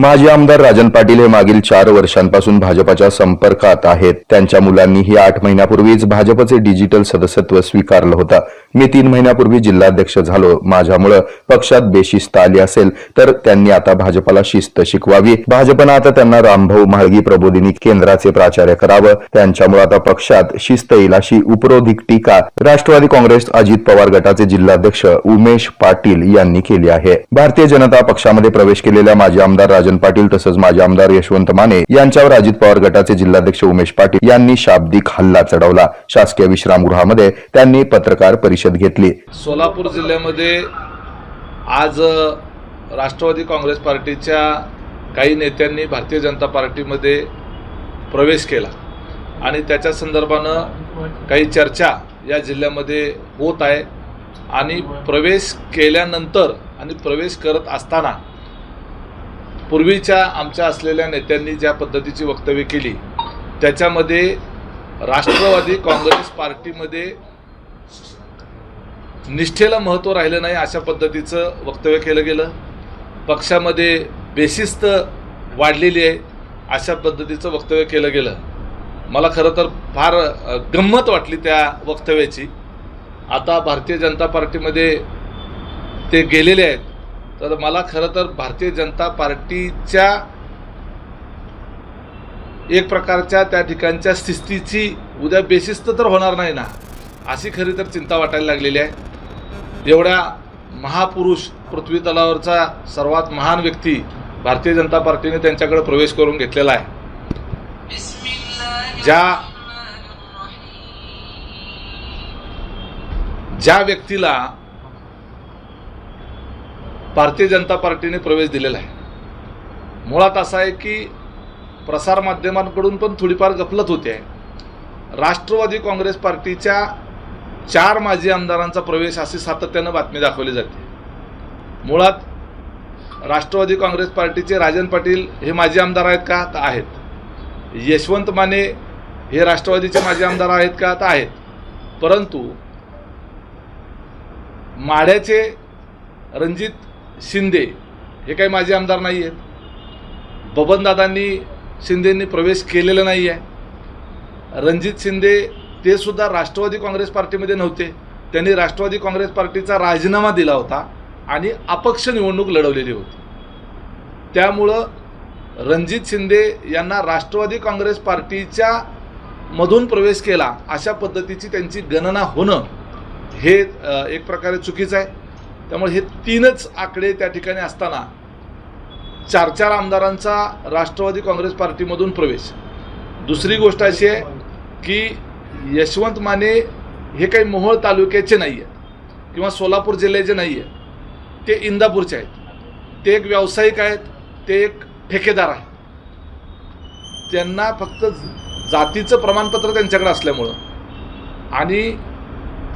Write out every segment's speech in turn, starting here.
माजी आमदार राजन पाटील हे मागील चार वर्षांपासून भाजपाच्या संपर्कात आहेत. त्यांच्या मुलांनीही आठ महिन्यापूर्वीच भाजपचे डिजिटल सदस्यत्व स्वीकारलं होतं. मी तीन महिन्यापूर्वी जिल्हाध्यक्ष झालो. माझ्यामुळं पक्षात बेशिस्त आली असेल तर त्यांनी आता भाजपाला शिस्त शिकवावी. भाजपनं आता त्यांना रामभाऊ म्हाळगी प्रबोधिनी केंद्राचे प्राचार्य करावं. त्यांच्यामुळे आता पक्षात शिस्त येईल अशी उपरोधिक टीका राष्ट्रवादी काँग्रेस अजित पवार गटाचे जिल्हाध्यक्ष उमेश पाटील यांनी केली आहे. भारतीय जनता पक्षामध्ये प्रवेश केलेल्या माजी आमदार राजन पाटील तसंच माजी आमदार यशवंत माने यांच्यावर अजित पवार गटाचे जिल्हाध्यक्ष उमेश पाटील यांनी शाब्दिक हल्ला चढवला. शासकीय विश्रामगृहामध्ये त्यांनी पत्रकार परिषद घेतली. सोलापूर जिल्ह्यामध्ये आज राष्ट्रवादी काँग्रेस पार्टीच्या काही नेत्यांनी भारतीय जनता पार्टीमध्ये प्रवेश केला. आणि त्याच्या संदर्भानं काही चर्चा या जिल्ह्यामध्ये होत आहे. आणि प्रवेश केल्यानंतर आणि प्रवेश करत असताना पूर्वीच्या आमच्या असलेल्या नेत्यांनी ज्या पद्धतीची वक्तव्य केली त्याच्यामध्ये राष्ट्रवादी काँग्रेस पार्टीमध्ये निष्ठेला महत्त्व राहिलं नाही अशा पद्धतीचं वक्तव्य केलं गेलं. पक्षामध्ये बेशिस्त वाढलेली आहे अशा पद्धतीचं वक्तव्य केलं गेलं. मला खरं तर फार गंमत वाटली त्या वक्तव्याची. आता भारतीय जनता पार्टीमध्ये ते गेलेले आहेत. तर मला खरं तर भारतीय जनता पार्टीच्या एक प्रकारच्या त्या ठिकाणच्या शिस्तीची उद्या बेशिस्त तर होणार नाही ना अशी खरी तर चिंता वाटायला लागलेली आहे. एवढ्या महापुरुष पृथ्वी तलावरचा सर्वात महान व्यक्ती भारतीय जनता पार्टीने त्यांच्याकडे प्रवेश करून घेतलेला आहे. ज्या ज्या व्यक्तीला भारतीय जनता पार्टीने प्रवेश दिलेला आहे. मुळात असा आहे की प्रसारमाध्यमांकडून पण थोडीफार गफलत होते आहे. राष्ट्रवादी काँग्रेस पार्टीच्या चार माजी आमदारांचा प्रवेश अशी सातत्यानं बातमी दाखवली जाते. मुळात राष्ट्रवादी काँग्रेस पार्टीचे राजन पाटील हे माजी आमदार आहेत का तर आहेत. यशवंत माने हे राष्ट्रवादीचे माजी आमदार आहेत का तर आहेत. परंतु माढ्याचे रणजित शिंदे हे काही माजी आमदार नाही आहेत बबनदादांनी शिंदेंनी प्रवेश केलेला नाही आहे रणजित शिंदे ते सुद्धा राष्ट्रवादी काँग्रेस पार्टीमध्ये नव्हते. त्यांनी राष्ट्रवादी काँग्रेस पार्टीचा राजीनामा दिला होता आणि अपक्ष निवडणूक लढवलेली होती. त्यामुळं रणजित शिंदे यांना राष्ट्रवादी काँग्रेस पार्टीच्या मधून प्रवेश केला अशा पद्धतीची त्यांची गणना होणं हे एक प्रकारे चुकीचं आहे. त्यामुळे हे तीनच आकडे त्या ठिकाणी असताना चार चार आमदारांचा राष्ट्रवादी काँग्रेस पार्टीमधून प्रवेश. दुसरी गोष्ट अशी आहे की यशवंत माने हे काही मोहोळ तालुक्याचे नाही आहेत किंवा सोलापूर जिल्ह्याचे नाही आहेत ते इंदापूरचे आहेत. ते एक व्यावसायिक आहेत. ते एक ठेकेदार आहेत. त्यांना फक्त जातीचं प्रमाणपत्र त्यांच्याकडे असल्यामुळं आणि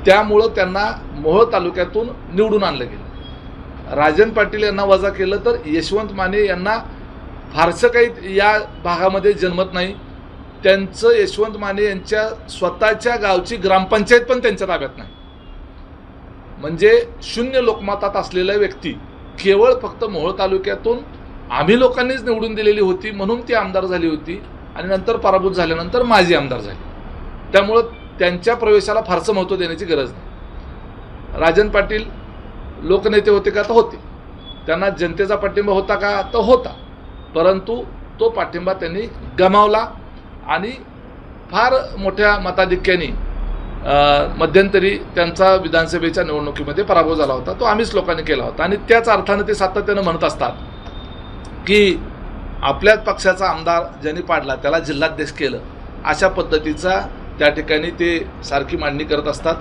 त्यामुळं त्यांना मोहोळ तालुक्यातून निवडून आणलं गेलं. राजन पाटील यांना वजा केलं तर यशवंत माने यांना फारसं काही या भागामध्ये जन्मत नाही. त्यांचं यशवंत माने यांच्या स्वतःच्या गावची ग्रामपंचायत पण त्यांच्या ताब्यात नाही. म्हणजे शून्य लोकमतात असलेला व्यक्ती केवळ फक्त मोहोळ तालुक्यातून आम्ही लोकांनीच निवडून दिलेली होती म्हणून ती आमदार झाली होती आणि नंतर पराभूत झाल्यानंतर माझी आमदार झाली. त्यामुळं त्यांच्या प्रवेशाला फारसं महत्त्व देण्याची गरज नाही. राजन पाटील लोकनेते होते का तर होते. त्यांना जनतेचा पाठिंबा होता का तर होता. परंतु तो पाठिंबा त्यांनी गमावला आणि फार मोठ्या मताधिक्याने मध्यंतरी त्यांचा विधानसभेच्या निवडणुकीमध्ये पराभव झाला होता. तो आम्हीच लोकांनी केला होता. आणि त्याच अर्थानं ते सातत्यानं म्हणत असतात की आपल्याच पक्षाचा आमदार ज्यांनी पाडला त्याला जिल्हाध्यक्ष केलं. अशा पद्धतीचा त्या ठिकाणी ते सारखी मांडणी करत असतात.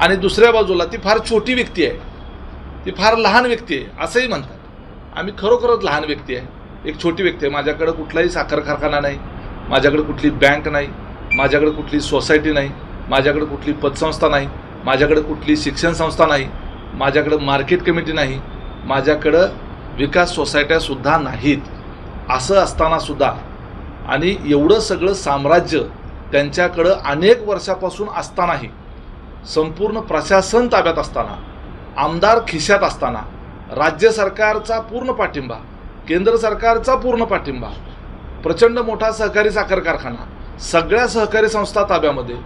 आणि दुसऱ्या बाजूला ती फार छोटी व्यक्ती आहे. ती फार लहान व्यक्ती आहे असंही म्हणतात. आम्ही खरोखरच लहान व्यक्ती आहे. एक छोटी व्यक्ती आहे. माझ्याकडे कुठलाही साखर कारखाना नाही. माझ्याकडे कुठली बँक नाही. माझ्याकडे कुठली सोसायटी नाही. माझ्याकडे कुठली पतसंस्था नाही. माझ्याकडे कुठली शिक्षण संस्था नाही. माझ्याकडं मार्केट कमिटी नाही. माझ्याकडं विकास सोसायट्यासुद्धा नाहीत. असं असतानासुद्धा आणि एवढं सगळं साम्राज्य त्यांच्याकडं अनेक वर्षापासून असतानाही संपूर्ण प्रशासन ताब्यात असताना आमदार खिशात असताना राज्य सरकारचा पूर्ण पाठिंबा केंद्र सरकारचा पूर्ण पाठिंबा प्रचंड मोठा सहकारी साखर कारखाना सगळ्या सहकारी संस्था ताब्यामध्ये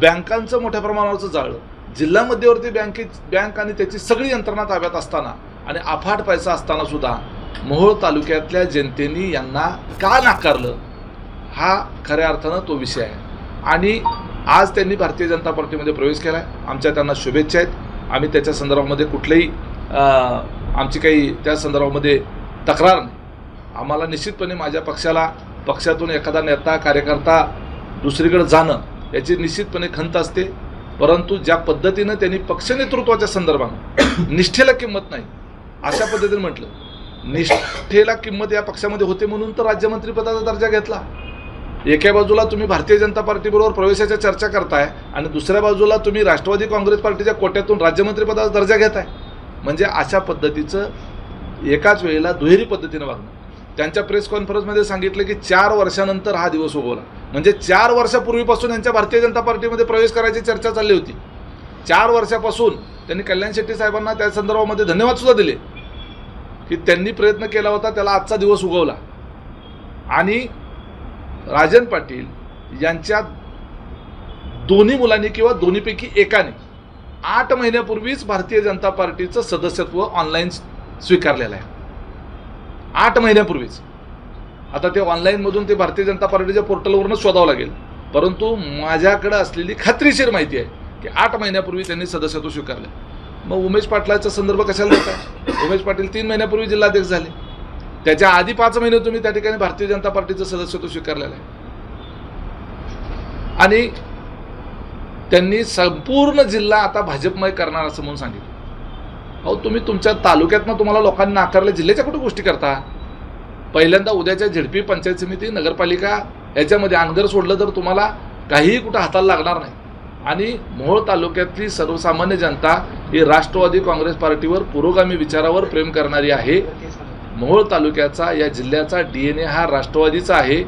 बँकांचं मोठ्या प्रमाणावरचं जाळं जिल्हा मध्यवर्ती बँके बँक आणि त्याची सगळी यंत्रणा ताब्यात असताना आणि अफाट पैसा असताना सुद्धा मोहोळ तालुक्यातल्या जनतेने यांना का नाकारलं? हा खऱ्या अर्थानं तो विषय आहे. आणि आज त्यांनी भारतीय जनता पार्टीमध्ये प्रवेश केला आहे आमच्या त्यांना शुभेच्छा आहेत. आम्ही त्याच्या संदर्भामध्ये कुठल्याही आमची काही त्या संदर्भामध्ये तक्रार नाही. आम्हाला निश्चितपणे माझ्या पक्षाला पक्षातून एखादा नेता कार्यकर्ता दुसरीकडे जाणं याची निश्चितपणे खंत असते. परंतु ज्या पद्धतीनं त्यांनी पक्ष नेतृत्वाच्या संदर्भानं निष्ठेला किंमत नाही अशा पद्धतीने म्हटलं. निष्ठेला किंमत या पक्षामध्ये होते म्हणून तर राज्यमंत्रीपदाचा दर्जा घेतला. एका बाजूला तुम्ही भारतीय जनता पार्टीबरोबर प्रवेशाच्या चर्चा करताय आणि दुसऱ्या बाजूला तुम्ही राष्ट्रवादी काँग्रेस पार्टीच्या कोट्यातून राज्यमंत्रीपदाचा दर्जा घेताय. म्हणजे अशा पद्धतीचं एकाच वेळेला दुहेरी पद्धतीनं वागणं. त्यांच्या प्रेस कॉन्फरन्समध्ये सांगितलं की चार वर्षानंतर हा दिवस उगवला. म्हणजे चार वर्षापूर्वीपासून यांच्या भारतीय जनता पार्टीमध्ये प्रवेश करायची चर्चा चालली होती. चार वर्षापासून त्यांनी कल्याण शेट्टी साहेबांना त्या संदर्भामध्ये धन्यवाद सुद्धा दिले. की त्यांनी प्रयत्न केला होता त्याला आजचा दिवस उगवला. आणि राजन पाटील यांच्या दोन्ही मुलांनी किंवा दोन्हीपैकी एकाने आठ महिन्यापूर्वीच भारतीय जनता पार्टीचं सदस्यत्व ऑनलाईन स्वीकारलेलं आहे. आठ महिन्यापूर्वीच. आता ते ऑनलाईनमधून ते भारतीय जनता पार्टीच्या पोर्टलवरूनच शोधावं लागेल. परंतु माझ्याकडं असलेली खात्रीशीर माहिती आहे की आठ महिन्यापूर्वी त्यांनी सदस्यत्व स्वीकारलं. मग उमेश पाटलाचा संदर्भ कशाला देताय उमेश पाटील तीन महिन्यापूर्वी जिल्हाध्यक्ष झाले. त्याच्या आधी पाच महिने तुम्ही त्या ठिकाणी भारतीय जनता पार्टीचं सदस्यत्व स्वीकारलेलं आहे. आणि त्यांनी संपूर्ण जिल्हा आता भाजपमय करणार असं म्हणून सांगितलं. अहो तुम्ही तुमच्या तालुक्यातनं तुम्हाला लोकांनी नाकारलं जिल्ह्याच्या कुठं गोष्टी करता? पहिल्यांदा उद्याच्या झेडपी पंचायत समिती नगरपालिका याच्यामध्ये अंगर सोडलं तर तुम्हाला काहीही कुठं हाताला लागणार नाही. आणि मोहोळ तालुक्यातली सर्वसामान्य जनता ही राष्ट्रवादी काँग्रेस पार्टीवर पुरोगामी विचारावर प्रेम करणारी आहे. मोहोळ तालुक्याचा या जिल्ह्याचा डी एन ए हा राष्ट्रवादीचा आहे.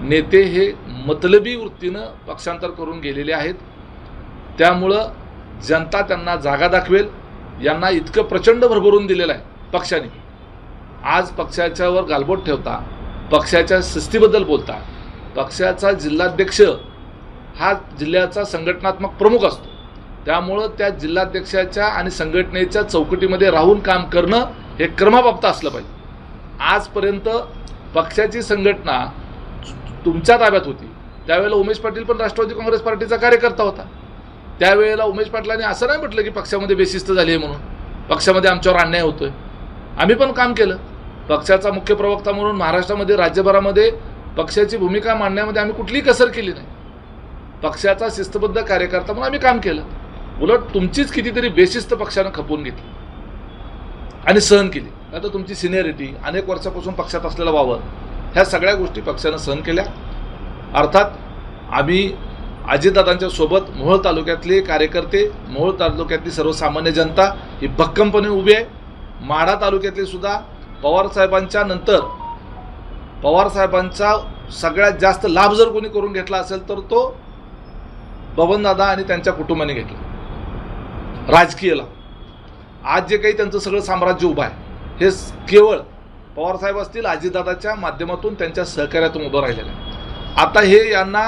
नेते हे मतलबी वृत्तीनं पक्षांतर करून गेलेले आहेत. त्यामुळं जनता त्यांना जागा दाखवेल. यांना इतकं प्रचंड भरभरून दिलेलं आहे पक्षाने. आज पक्षाच्यावर गालबोट ठेवता पक्षाच्या शिस्तीबद्दल बोलता पक्षाचा जिल्हाध्यक्ष हा जिल्ह्याचा संघटनात्मक प्रमुख असतो. त्यामुळं त्या जिल्हाध्यक्षाच्या आणि संघटनेच्या चौकटीमध्ये राहून काम करणं हे क्रमाबाबत असलं पाहिजे. आजपर्यंत पक्षाची संघटना तुमच्या ताब्यात होती. त्यावेळेला उमेश पाटील पण राष्ट्रवादी काँग्रेस पार्टीचा कार्यकर्ता होता. त्यावेळेला उमेश पाटलांनी असं नाही म्हटलं की पक्षामध्ये बेशिस्त झाली आहे म्हणून. पक्षामध्ये आमच्यावर अन्याय होतोय. आम्ही पण काम केलं. पक्षाचा मुख्य प्रवक्ता म्हणून महाराष्ट्रामध्ये राज्यभरामध्ये पक्षाची भूमिका मांडण्यामध्ये आम्ही कुठलीही कसर केली नाही. पक्षाचा शिस्तबद्ध कार्यकर्ता म्हणून आम्ही काम केलं. उलट तुमचीच कितीतरी बेशिस्त पक्षानं खपवून घेतली. आणि सहन केली. नाही तर तुमची सिनियरिटी अनेक वर्षापासून पक्षात असलेला वावर ह्या सगळ्या गोष्टी पक्षानं सहन केल्या. अर्थात आम्ही अजितदादांच्या सोबत मोहोळ तालुक्यातले कार्यकर्ते मोहोळ तालुक्यातली सर्वसामान्य जनता ही भक्कमपणे उभी आहे. माढा तालुक्यातले सुद्धा पवारसाहेबांच्या नंतर पवारसाहेबांचा सगळ्यात जास्त लाभ जर कोणी करून घेतला असेल तर तो बबनदादा आणि त्यांच्या कुटुंबाने घेतला. राजकीयला. आज जे काही त्यांचं सगळं साम्राज्य उभं आहे हे केवळ पवारसाहेब असतील अजितदादाच्या माध्यमातून त्यांच्या सहकार्यातून उभं राहिलेलं आहे. आता हे यांना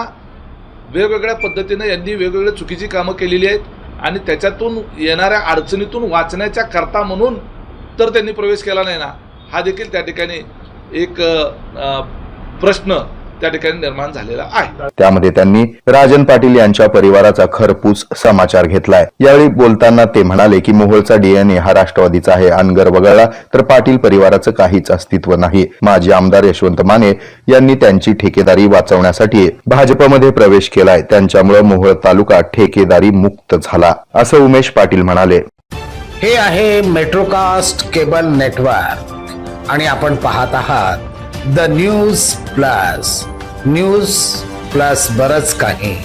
वेगवेगळ्या पद्धतीनं यांनी वेगवेगळ्या चुकीची कामं केलेली आहेत आणि त्याच्यातून येणाऱ्या अडचणीतून वाचण्याच्या करता म्हणून तर त्यांनी प्रवेश केला नाही ना. हा देखील त्या ठिकाणी एक प्रश्न त्या ठिकाणी निर्माण झालेला आहे. त्यामध्ये त्यांनी राजन पाटील यांच्या परिवाराचा खरपूस समाचार घेतलाय. यावेळी बोलताना ते म्हणाले की मोहोळचा डीएनए हा राष्ट्रवादीचा आहे अनगर वगळला तर पाटील परिवाराचं काहीच अस्तित्व नाही. माजी आमदार यशवंत माने यांनी त्यांची ठेकेदारी वाचवण्यासाठी भाजपमध्ये प्रवेश केलाय. त्यांच्यामुळे मोहोळ तालुका ठेकेदारी मुक्त झाला असं उमेश पाटील म्हणाले. हे आहे मेट्रोकास्ट केबल नेटवर्क आणि आपण पाहत आहात the news plus. News plus बरच काही.